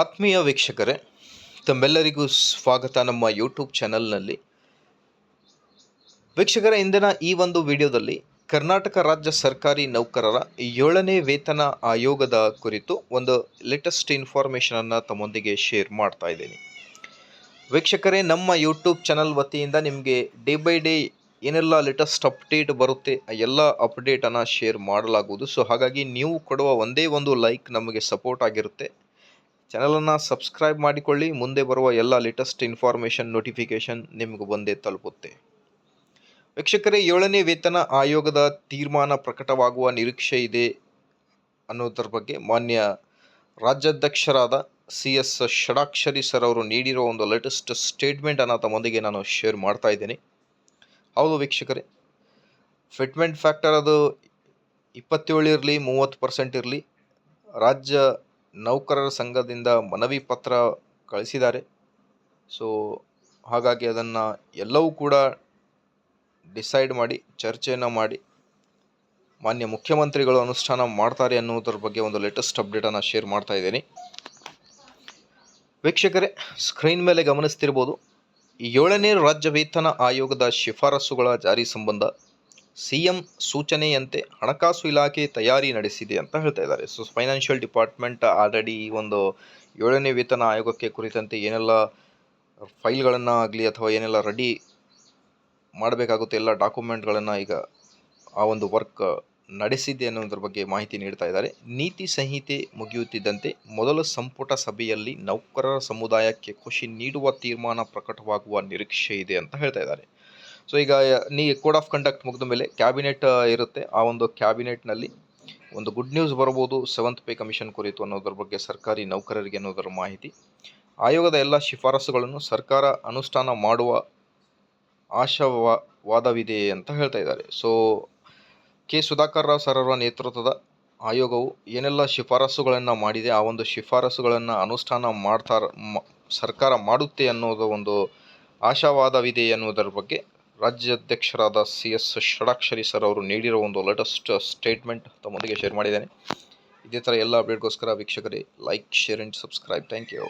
ಆತ್ಮೀಯ ವೀಕ್ಷಕರೇ, ತಮ್ಮೆಲ್ಲರಿಗೂ ಸ್ವಾಗತ ನಮ್ಮ ಯೂಟ್ಯೂಬ್ ಚಾನಲ್ನಲ್ಲಿ ವೀಕ್ಷಕರ, ಇಂದಿನ ಈ ಒಂದು ವಿಡಿಯೋದಲ್ಲಿ ಕರ್ನಾಟಕ ರಾಜ್ಯ ಸರ್ಕಾರಿ ನೌಕರರ ಏಳನೇ ವೇತನ ಆಯೋಗದ ಕುರಿತು ಒಂದು ಲೇಟೆಸ್ಟ್ ಇನ್ಫಾರ್ಮೇಷನನ್ನು ತಮ್ಮೊಂದಿಗೆ ಶೇರ್ ಮಾಡ್ತಾ ಇದ್ದೀನಿ. ವೀಕ್ಷಕರೇ, ನಮ್ಮ ಯೂಟ್ಯೂಬ್ ಚಾನಲ್ ವತಿಯಿಂದ ನಿಮಗೆ ಡೇ ಬೈ ಡೇ ಏನೆಲ್ಲ ಲೇಟೆಸ್ಟ್ ಅಪ್ಡೇಟ್ ಬರುತ್ತೆ ಆ ಎಲ್ಲ ಅಪ್ಡೇಟನ್ನು ಶೇರ್ ಮಾಡಲಾಗುವುದು. ಸೊ ಹಾಗಾಗಿ ನೀವು ಕೊಡುವ ಒಂದೇ ಒಂದು ಲೈಕ್ ನಮಗೆ ಸಪೋರ್ಟ್ ಆಗಿರುತ್ತೆ. ಚಾನಲನ್ನು ಸಬ್ಸ್ಕ್ರೈಬ್ ಮಾಡಿಕೊಳ್ಳಿ. ಮುಂದೆ ಬರುವ ಎಲ್ಲ ಲೇಟೆಸ್ಟ್ ಇನ್ಫಾರ್ಮೇಷನ್ ನೋಟಿಫಿಕೇಷನ್ ನಿಮಗೆ ಬಂದೇ ತಲುಪುತ್ತೆ. ವೀಕ್ಷಕರೇ, ಏಳನೇ ವೇತನ ಆಯೋಗದ ತೀರ್ಮಾನ ಪ್ರಕಟವಾಗುವ ನಿರೀಕ್ಷೆ ಇದೆ ಅನ್ನೋದರ ಬಗ್ಗೆ ಮಾನ್ಯ ರಾಜ್ಯಾಧ್ಯಕ್ಷರಾದ ಸಿ ಎಸ್ ಷಡಾಕ್ಷರಿ ಸರ್ ಅವರು ನೀಡಿರೋ ಒಂದು ಲೇಟೆಸ್ಟ್ ಸ್ಟೇಟ್ಮೆಂಟನ್ನು ತಮ್ಮೊಂದಿಗೆ ನಾನು ಶೇರ್ ಮಾಡ್ತಾ ಇದ್ದೇನೆ. ಹೌದು ವೀಕ್ಷಕರೇ ಫಿಟ್ಮೆಂಟ್ ಫ್ಯಾಕ್ಟರ್ ಅದು ಇಪ್ಪತ್ತೇಳು ಇರಲಿ, ಮೂವತ್ತು ಪರ್ಸೆಂಟ್ ಇರಲಿ. ರಾಜ್ಯ ನೌಕರರ ಸಂಘದಿಂದ ಮನವಿ ಪತ್ರ ಕಳಿಸಿದ್ದಾರೆ. ಸೊ ಹಾಗಾಗಿ ಅದನ್ನು ಎಲ್ಲವೂ ಕೂಡ ಡಿಸೈಡ್ ಮಾಡಿ, ಚರ್ಚೆಯನ್ನು ಮಾಡಿ, ಮಾನ್ಯ ಮುಖ್ಯಮಂತ್ರಿಗಳು ಅನುಷ್ಠಾನ ಮಾಡ್ತಾರೆ ಅನ್ನೋದ್ರ ಬಗ್ಗೆ ಒಂದು ಲೇಟೆಸ್ಟ್ ಅಪ್ಡೇಟನ್ನು ಶೇರ್ ಮಾಡ್ತಾ ಇದ್ದೀನಿ. ವೀಕ್ಷಕರೇ ಸ್ಕ್ರೀನ್ ಮೇಲೆ ಗಮನಿಸ್ತಿರ್ಬೋದು, ಏಳನೇ ರಾಜ್ಯ ವೇತನ ಆಯೋಗದ ಶಿಫಾರಸುಗಳ ಜಾರಿ ಸಂಬಂಧ ಸಿ ಎಂ ಸೂಚನೆಯಂತೆ ಹಣಕಾಸು ಇಲಾಖೆ ತಯಾರಿ ನಡೆಸಿದೆ ಅಂತ ಹೇಳ್ತಾ ಇದ್ದಾರೆ. ಸೊ ಫೈನಾನ್ಷಿಯಲ್ ಡಿಪಾರ್ಟ್ಮೆಂಟ್ ಆಲ್ರೆಡಿ ಈ ಒಂದು ಏಳನೇ ವೇತನ ಆಯೋಗಕ್ಕೆ ಕುರಿತಂತೆ ಏನೆಲ್ಲ ಫೈಲ್ಗಳನ್ನು ಆಗಲಿ ಅಥವಾ ಏನೆಲ್ಲ ರೆಡಿ ಮಾಡಬೇಕಾಗುತ್ತೆ ಎಲ್ಲ ಡಾಕ್ಯುಮೆಂಟ್ಗಳನ್ನು ಈಗ ಆ ಒಂದು ವರ್ಕ್ ನಡೆಸಿದೆ ಅನ್ನೋದ್ರ ಬಗ್ಗೆ ಮಾಹಿತಿ ನೀಡ್ತಾ ಇದ್ದಾರೆ. ನೀತಿ ಸಂಹಿತೆ ಮುಗಿಯುತ್ತಿದ್ದಂತೆ ಮೊದಲ ಸಂಪುಟ ಸಭೆಯಲ್ಲಿ ನೌಕರರ ಸಮುದಾಯಕ್ಕೆ ಖುಷಿ ನೀಡುವ ತೀರ್ಮಾನ ಪ್ರಕಟವಾಗುವ ನಿರೀಕ್ಷೆ ಇದೆ ಅಂತ ಹೇಳ್ತಾ ಇದ್ದಾರೆ. ಸೊ ಈಗ ನೀ ಕೋಡ್ ಆಫ್ ಕಂಡಕ್ಟ್ ಮುಗಿದ ಮೇಲೆ ಕ್ಯಾಬಿನೆಟ್ ಇರುತ್ತೆ. ಆ ಒಂದು ಕ್ಯಾಬಿನೆಟ್ನಲ್ಲಿ ಒಂದು ಗುಡ್ ನ್ಯೂಸ್ ಬರ್ಬೋದು ಸೆವೆಂತ್ ಪೇ ಕಮಿಷನ್ ಕುರಿತು ಅನ್ನೋದ್ರ ಬಗ್ಗೆ ಸರ್ಕಾರಿ ನೌಕರರಿಗೆ ಅನ್ನೋದರ ಮಾಹಿತಿ. ಆಯೋಗದ ಎಲ್ಲ ಶಿಫಾರಸುಗಳನ್ನು ಸರ್ಕಾರ ಅನುಷ್ಠಾನ ಮಾಡುವ ಆಶಾವಾದವಿದೆ ಅಂತ ಹೇಳ್ತಾ ಇದ್ದಾರೆ. So K Sudhakar Rao sir ಅವರ ನೇತೃತ್ವದ ಆಯೋಗವು ಏನೆಲ್ಲ ಶಿಫಾರಸುಗಳನ್ನು ಮಾಡಿದೆ, ಆ ಒಂದು ಶಿಫಾರಸುಗಳನ್ನು ಅನುಷ್ಠಾನ ಮಾಡ್ತಾರ ಸರ್ಕಾರ ಮಾಡುತ್ತೆ ಅನ್ನೋದು ಒಂದು ಆಶಾವಾದವಿದೆ ಅನ್ನೋದರ ಬಗ್ಗೆ ರಾಜ್ಯಾಧ್ಯಕ್ಷರಾದ ಸಿ ಎಸ್ ಷಡಾಕ್ಷರಿ ಸರ್ ಅವರು ನೀಡಿರೋ ಒಂದು ಲೇಟೆಸ್ಟ್ ಸ್ಟೇಟ್ಮೆಂಟ್ ತಮ್ಮೊಂದಿಗೆ ಶೇರ್ ಮಾಡಿದ್ದೇನೆ. ಇದೇ ಥರ ಎಲ್ಲ ಅಪ್ಡೇಟ್ಗೋಸ್ಕರ ವೀಕ್ಷಕರೇ like share and subscribe thank you